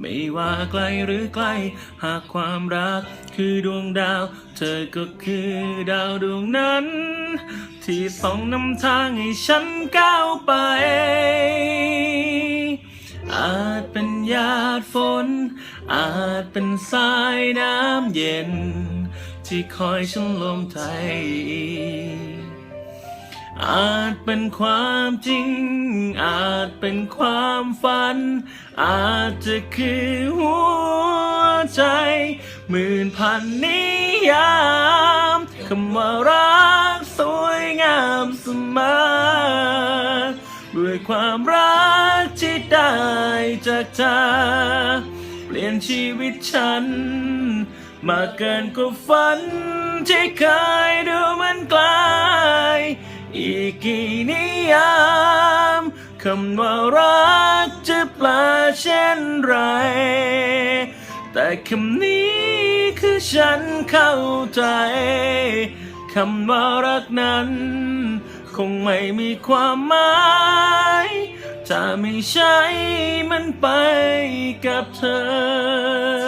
ไม่ว่าไกลหรือใกล หากความรักคือดวงดาว เธอก็คือดาวดวงนั้น ที่ส่องนำทางให้ฉันก้าวไป อาจเป็นหยาดฝน อาจเป็นสายน้ำเย็น ที่คอยฉันลมใจ อาจเป็นความจริง อาจเป็นความฝัน อาจจะคือหัวใจหมื่นพันนิยามคำว่ารักสวยงามเสมอด้วยความรักที่ได้จากเธอเปลี่ยนชีวิตฉัน มาเกินกว่าฝันที่เคยดูมันไกล คำว่ารักจะแปลเช่นไร แต่คำนี้คือฉันเข้าใจ คำว่ารักนั้น คงไม่มีความหมายจะไม่ใช่มันไปกับเธอ